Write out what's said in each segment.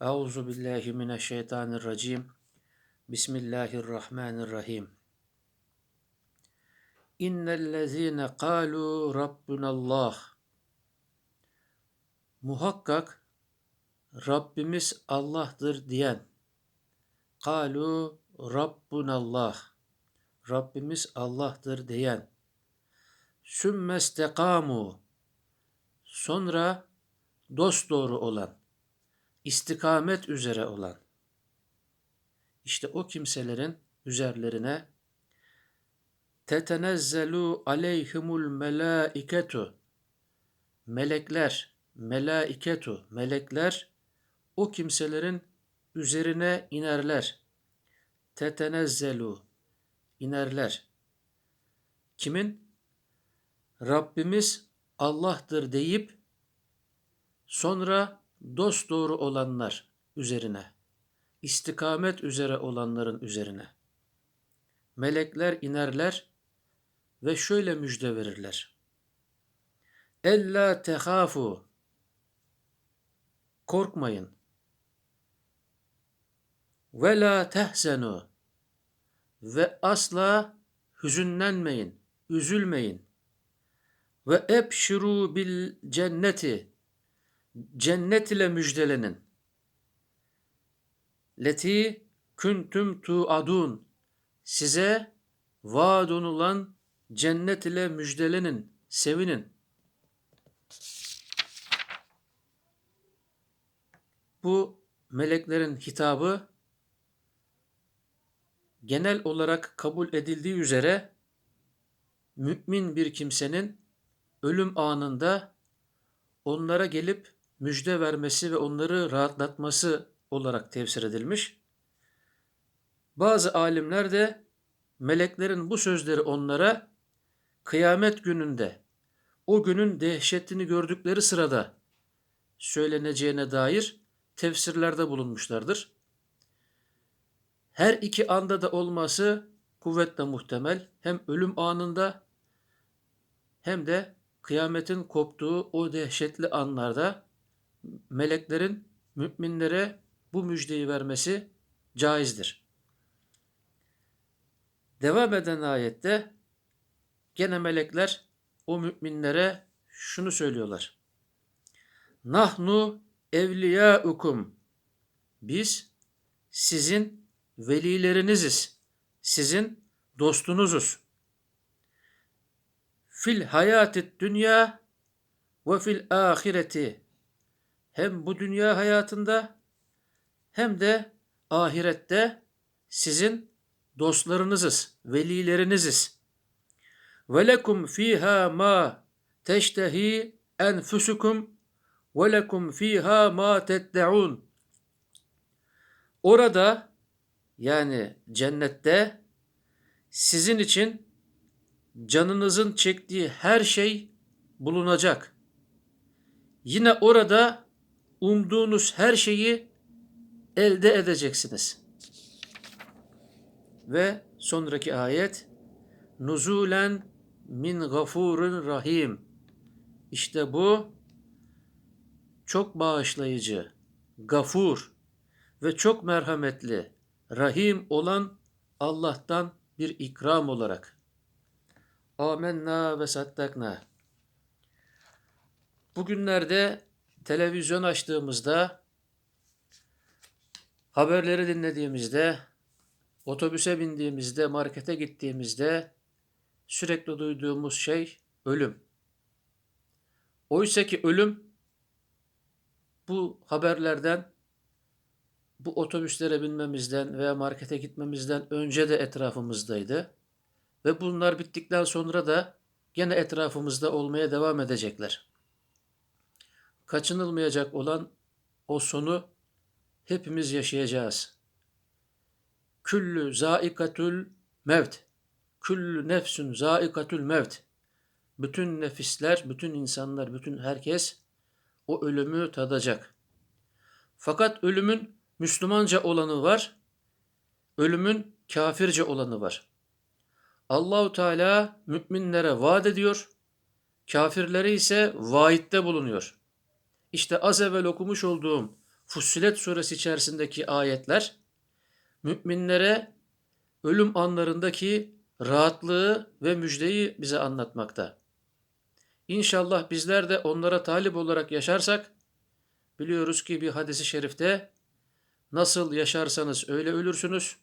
Euzu billahi mineşşeytanirracim. Bismillahirrahmanirrahim. İnnellezîne kâlû Rabbunallah. Muhakkak Rabbimiz Allah'tır diyen. Kalu Rabbunallah. Rabbimiz Allah'tır diyen. Sümmestekamu. Sonra dosdoğru olan, istikamet üzere olan. İşte o kimselerin üzerlerine tetenezzelu aleyhimul melaiketu melekler melaiketu melekler o kimselerin üzerine inerler. Tetenezzelu inerler. Kimin? Rabbimiz Allah'tır deyip sonra dost doğru olanlar üzerine, istikamet üzere olanların üzerine. Melekler inerler ve şöyle müjde verirler. Ella tehafu korkmayın. Ve la tehzenu ve asla hüzünlenmeyin, üzülmeyin. Ve ebşiru bil cenneti cennet ile müjdelenin. Leti kuntum tuadun size vaad olunan cennet ile müjdelenin, sevinin. Bu meleklerin hitabı genel olarak kabul edildiği üzere mümin bir kimsenin ölüm anında onlara gelip müjde vermesi ve onları rahatlatması olarak tefsir edilmiş. Bazı alimler de meleklerin bu sözleri onlara kıyamet gününde o günün dehşetini gördükleri sırada söyleneceğine dair tefsirlerde bulunmuşlardır. Her iki anda da olması kuvvetle muhtemel. Hem ölüm anında hem de kıyametin koptuğu o dehşetli anlarda meleklerin müminlere bu müjdeyi vermesi caizdir. Devam eden ayette gene melekler o müminlere şunu söylüyorlar. Nahnu evliyaukum. Biz sizin velileriniziz. Sizin dostunuzuz. Fil hayatit dünya ve fil ahireti hem bu dünya hayatında hem de ahirette sizin dostlarınızız, velileriniziz. Ve lekum fiha ma teştehi enfusukum ve lekum fiha ma ted'un. Orada yani cennette sizin için canınızın çektiği her şey bulunacak. Yine orada umduğunuz her şeyi elde edeceksiniz. Ve sonraki ayet nuzulen min gafurun rahim. İşte bu çok bağışlayıcı, gafur ve çok merhametli, rahim olan Allah'tan bir ikram olarak. Amenna ve saddakna. Bugünlerde televizyon açtığımızda, haberleri dinlediğimizde, otobüse bindiğimizde, markete gittiğimizde sürekli duyduğumuz şey ölüm. Oysa ki ölüm bu haberlerden, bu otobüslere binmemizden veya markete gitmemizden önce de etrafımızdaydı. Ve bunlar bittikten sonra da gene etrafımızda olmaya devam edecekler kaçınılmayacak olan o sonu hepimiz yaşayacağız. Küllü zaikatul mevt. Küllü nefsün zaikatul mevt. Bütün nefisler, bütün insanlar, bütün herkes o ölümü tadacak. Fakat ölümün Müslümanca olanı var. Ölümün kafirce olanı var. Allahu Teala müminlere vaat ediyor. Kafirlere ise vaitte bulunuyor. İşte az evvel okumuş olduğum Fussilet suresi içerisindeki ayetler müminlere ölüm anlarındaki rahatlığı ve müjdeyi bize anlatmakta. İnşallah bizler de onlara talip olarak yaşarsak biliyoruz ki bir hadisi şerifte nasıl yaşarsanız öyle ölürsünüz.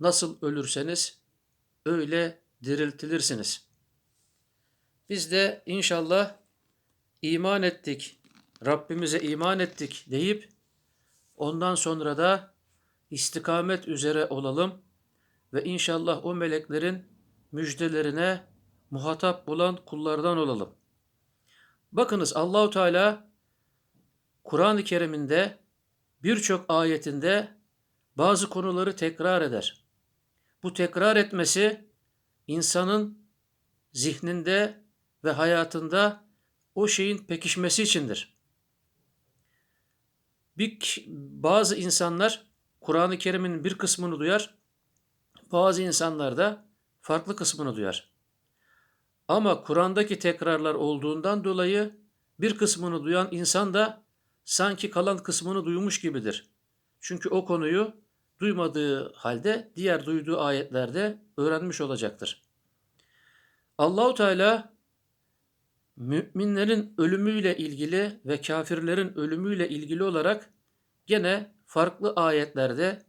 Nasıl ölürseniz öyle diriltilirsiniz. Biz de inşallah iman ettik, Rabbimize iman ettik deyip ondan sonra da istikamet üzere olalım ve inşallah o meleklerin müjdelerine muhatap bulan kullardan olalım. Bakınız Allahu Teala Kur'an-ı Kerim'inde birçok ayetinde bazı konuları tekrar eder. Bu tekrar etmesi insanın zihninde ve hayatında o şeyin pekişmesi içindir. Bir, bazı insanlar Kur'an-ı Kerim'in bir kısmını duyar, bazı insanlar da farklı kısmını duyar. Ama Kur'an'daki tekrarlar olduğundan dolayı bir kısmını duyan insan da sanki kalan kısmını duymuş gibidir. Çünkü o konuyu duymadığı halde diğer duyduğu ayetlerde öğrenmiş olacaktır. Allahu Teala müminlerin ölümüyle ilgili ve kafirlerin ölümüyle ilgili olarak gene farklı ayetlerde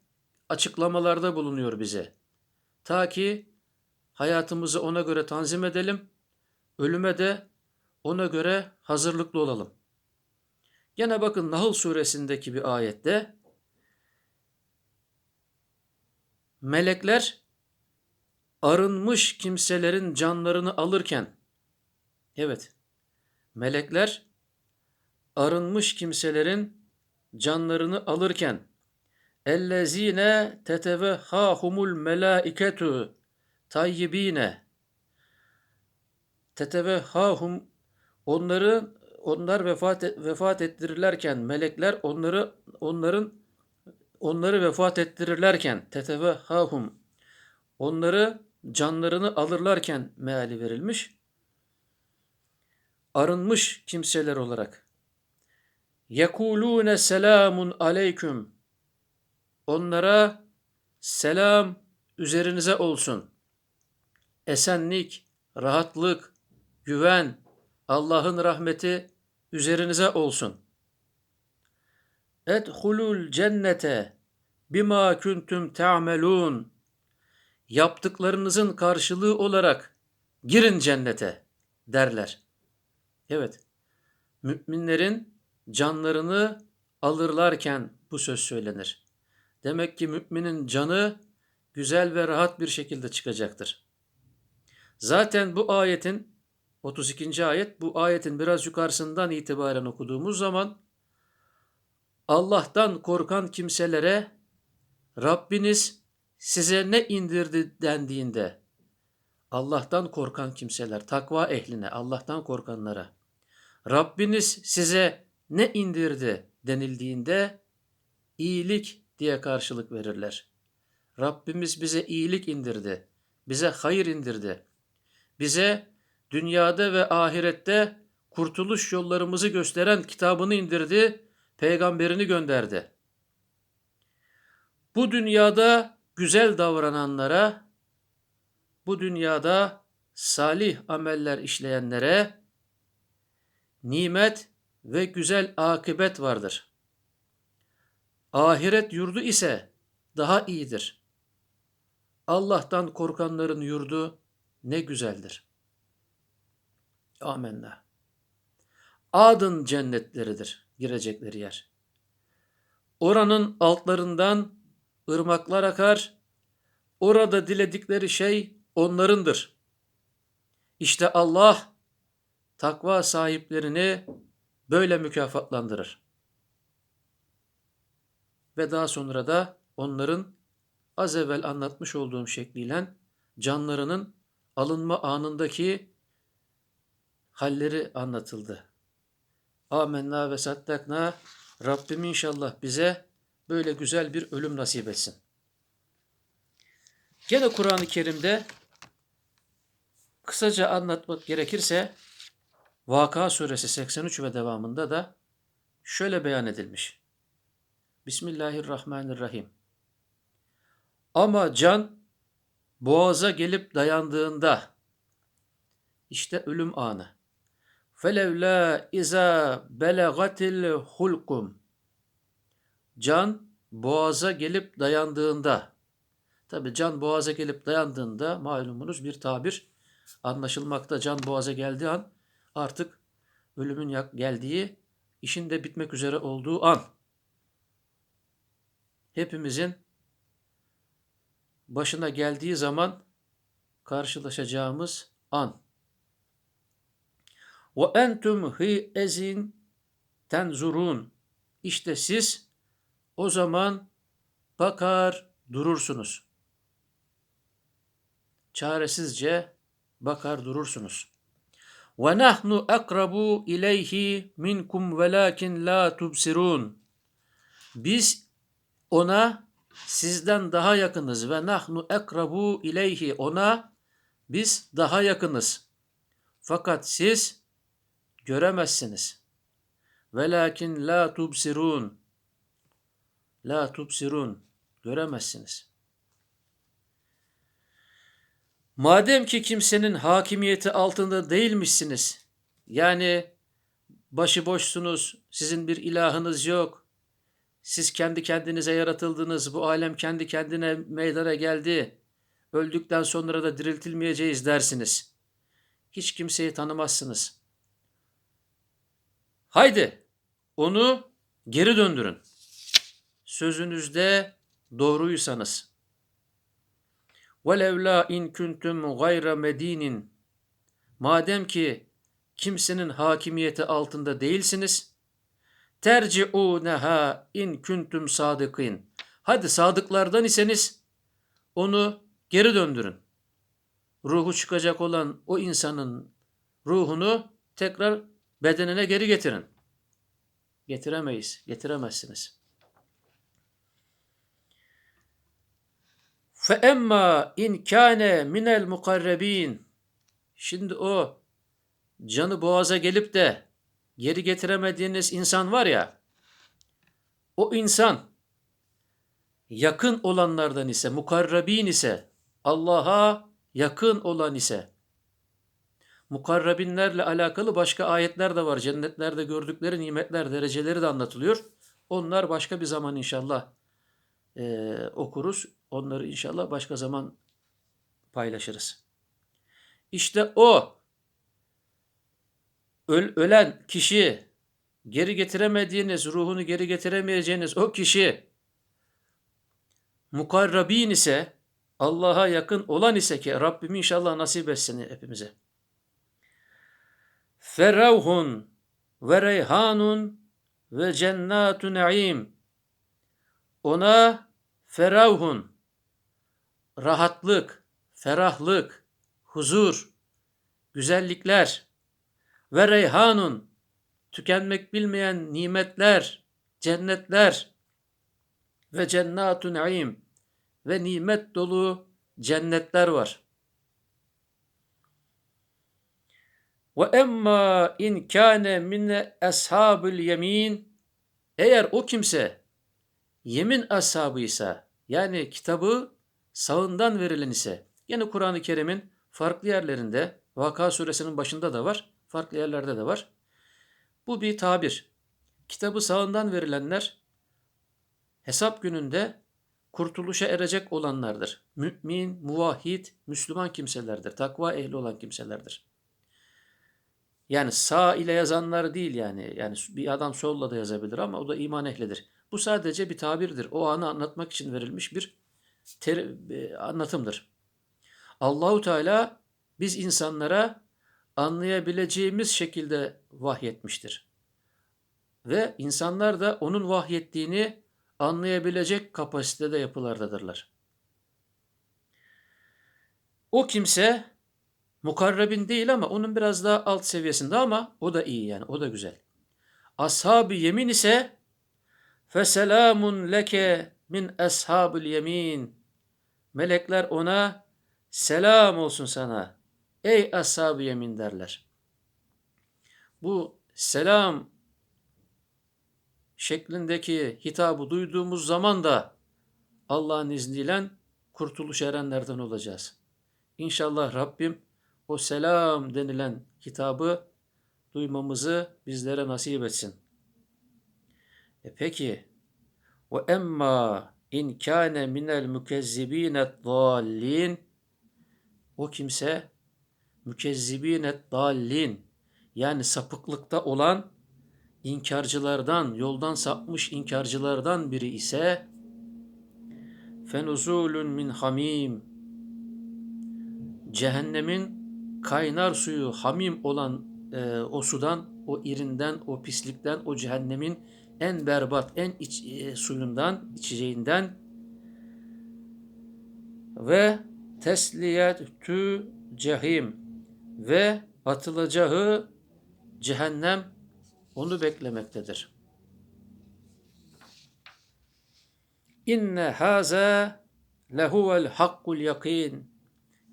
açıklamalarda bulunuyor bize. Ta ki hayatımızı ona göre tanzim edelim, ölüme de ona göre hazırlıklı olalım. Gene bakın Nahl suresindeki bir ayette melekler arınmış kimselerin canlarını alırken evet melekler arınmış kimselerin canlarını alırken ellezine tetevehhahumul melaiketu tayyibine tetevehhahum onları onlar vefat vefat ettirirlerken melekler onları onların onları vefat ettirirlerken tetevehhahum onları canlarını alırlarken meali verilmiş. Arınmış kimseler olarak. Yekulune selamun aleyküm. Onlara selam üzerinize olsun. Esenlik, rahatlık, güven, Allah'ın rahmeti üzerinize olsun. Edhulul cennete bima kuntum ta'melun. Yaptıklarınızın karşılığı olarak girin cennete derler. Evet. Müminlerin canlarını alırlarken bu söz söylenir. Demek ki müminin canı güzel ve rahat bir şekilde çıkacaktır. Zaten bu ayetin 32. ayet bu ayetin biraz yukarısından itibaren okuduğumuz zaman Allah'tan korkan kimselere Rabbiniz size ne indirdi dendiğinde Allah'tan korkan kimseler, takva ehline, Allah'tan korkanlara Rabbiniz size ne indirdi denildiğinde iyilik diye karşılık verirler. Rabbimiz bize iyilik indirdi. Bize hayır indirdi. Bize dünyada ve ahirette kurtuluş yollarımızı gösteren kitabını indirdi, peygamberini gönderdi. Bu dünyada güzel davrananlara, bu dünyada salih ameller işleyenlere nimet ve güzel akıbet vardır. Ahiret yurdu ise daha iyidir. Allah'tan korkanların yurdu ne güzeldir. Amenna. Adın cennetleridir girecekleri yer. Oranın altlarından ırmaklar akar. Orada diledikleri şey onlarındır. İşte Allah takva sahiplerini böyle mükafatlandırır. Ve daha sonra da onların az evvel anlatmış olduğum şekliyle canlarının alınma anındaki halleri anlatıldı. Amenna ve saddakna Rabbim inşallah bize böyle güzel bir ölüm nasip etsin. Gene Kur'an-ı Kerim'de kısaca anlatmak gerekirse Vaka suresi 83 ve devamında da şöyle beyan edilmiş. Bismillahirrahmanirrahim. Ama can boğaza gelip dayandığında işte ölüm anı. Felevla iza belagatil hulkum. Can boğaza gelip dayandığında. Tabi can boğaza gelip dayandığında malumunuz bir tabir anlaşılmakta. Can boğaza geldiği an artık ölümün geldiği, işin de bitmek üzere olduğu an. Hepimizin başına geldiği zaman karşılaşacağımız an. Ve entum hi ezin tenzurun. İşte siz o zaman bakar durursunuz. Çaresizce bakar durursunuz. Ve nahnu akrabu ileyhi minkum velakin la tubsirun. Biz ona sizden daha yakınız ve nahnu akrabu ileyhi ona biz daha yakınız. Fakat siz göremezsiniz. Velakin la tubsirun. La tubsirun. Göremezsiniz. Madem ki kimsenin hakimiyeti altında değilmişsiniz, yani başıboşsunuz, sizin bir ilahınız yok, siz kendi kendinize yaratıldınız, bu alem kendi kendine meydana geldi, öldükten sonra da diriltilmeyeceğiz dersiniz. Hiç kimseyi tanımazsınız. Haydi onu geri döndürün. Sözünüzde doğruysanız.'' وَلَوْ لَا اِنْ كُنْتُمْ غَيْرَ مَد۪ينٍ Madem ki kimsenin hakimiyeti altında değilsiniz, terci'ûneha in kuntum sadıkîn. Hadi sadıklardan iseniz onu geri döndürün. Ruhu çıkacak olan o insanın ruhunu tekrar bedenine geri getirin. Getiremeyiz, getiremezsiniz.'' Fe emma in kâne minel mukarrebin. Şimdi o canı boğaza gelip de geri getiremediğiniz insan var ya, o insan yakın olanlardan ise, mukarrabin ise, Allah'a yakın olan ise, mukarrabinlerle alakalı başka ayetler de var. Cennetlerde gördükleri nimetler, dereceleri de anlatılıyor. Onlar başka bir zaman inşallah e, okuruz. Onları inşallah başka zaman paylaşırız. İşte o öl, ölen kişi geri getiremediğiniz, ruhunu geri getiremeyeceğiniz o kişi mukarrabin ise Allah'a yakın olan ise ki Rabbim inşallah nasip etsin hepimize. Ferravhun ve reyhanun ve cennatu naim. Ona feravhun rahatlık, ferahlık, huzur, güzellikler ve reyhanun tükenmek bilmeyen nimetler, cennetler ve cennatun naim ve nimet dolu cennetler var. Ve emma in kâne min ashabul yemin eğer o kimse yemin ashabıysa yani kitabı sağından verilen ise yine Kur'an-ı Kerim'in farklı yerlerinde Vaka suresinin başında da var, farklı yerlerde de var. Bu bir tabir. Kitabı sağından verilenler hesap gününde kurtuluşa erecek olanlardır. Mümin, muvahhid, Müslüman kimselerdir. Takva ehli olan kimselerdir. Yani sağ ile yazanlar değil yani. Yani bir adam solla da yazabilir ama o da iman ehlidir. Bu sadece bir tabirdir. O anı anlatmak için verilmiş bir ter, e, anlatımdır. Allahu Teala biz insanlara anlayabileceğimiz şekilde vahyetmiştir. Ve insanlar da onun vahyettiğini anlayabilecek kapasitede yapılardadırlar. O kimse mukarrabin değil ama onun biraz daha alt seviyesinde ama o da iyi yani o da güzel. Ashab-ı yemin ise feselamun leke min ashabul yemin. Melekler ona selam olsun sana. Ey ashab-ı yemin derler. Bu selam şeklindeki hitabı duyduğumuz zaman da Allah'ın izniyle kurtuluş erenlerden olacağız. İnşallah Rabbim o selam denilen hitabı duymamızı bizlere nasip etsin. E peki ve emma in kâne minel mükezzibînet dâllin o kimse mükezzibînet dâllin yani sapıklıkta olan inkarcılardan, yoldan sapmış inkarcılardan biri ise fenuzulun min hamim cehennemin kaynar suyu hamim olan e, o sudan, o irinden, o pislikten, o cehennemin en berbat, en iç, e, suyundan, içeceğinden ve tesliyetü cehim ve atılacağı cehennem onu beklemektedir. İnne haza lehuvel hakkul yakin.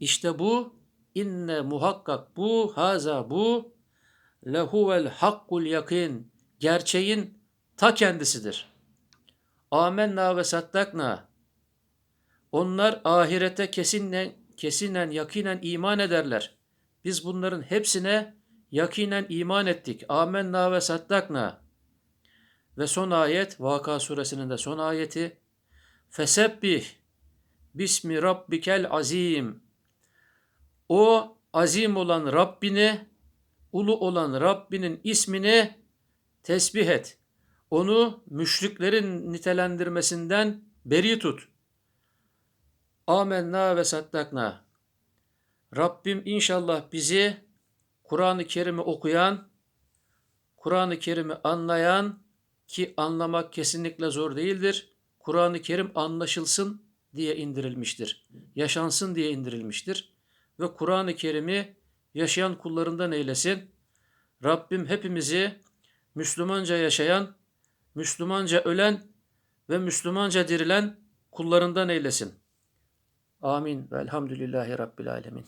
İşte bu inne muhakkak bu haza bu lehuvel hakkul yakin. Gerçeğin ta kendisidir. Amenna ve sattakna. Onlar ahirete kesinle, kesinen, yakinen iman ederler. Biz bunların hepsine yakinen iman ettik. Amenna ve sattakna. Ve son ayet, Vaka suresinin de son ayeti. Fesebbih bismi rabbikel azim. O azim olan Rabbini, ulu olan Rabbinin ismini tesbih et. Onu müşriklerin nitelendirmesinden beri tut. Amenna ve sattakna. Rabbim inşallah bizi Kur'an-ı Kerim'i okuyan, Kur'an-ı Kerim'i anlayan ki anlamak kesinlikle zor değildir. Kur'an-ı Kerim anlaşılsın diye indirilmiştir. Yaşansın diye indirilmiştir. Ve Kur'an-ı Kerim'i yaşayan kullarından eylesin. Rabbim hepimizi Müslümanca yaşayan, Müslümanca ölen ve Müslümanca dirilen kullarından eylesin. Amin. Velhamdülillahi Rabbil Alemin.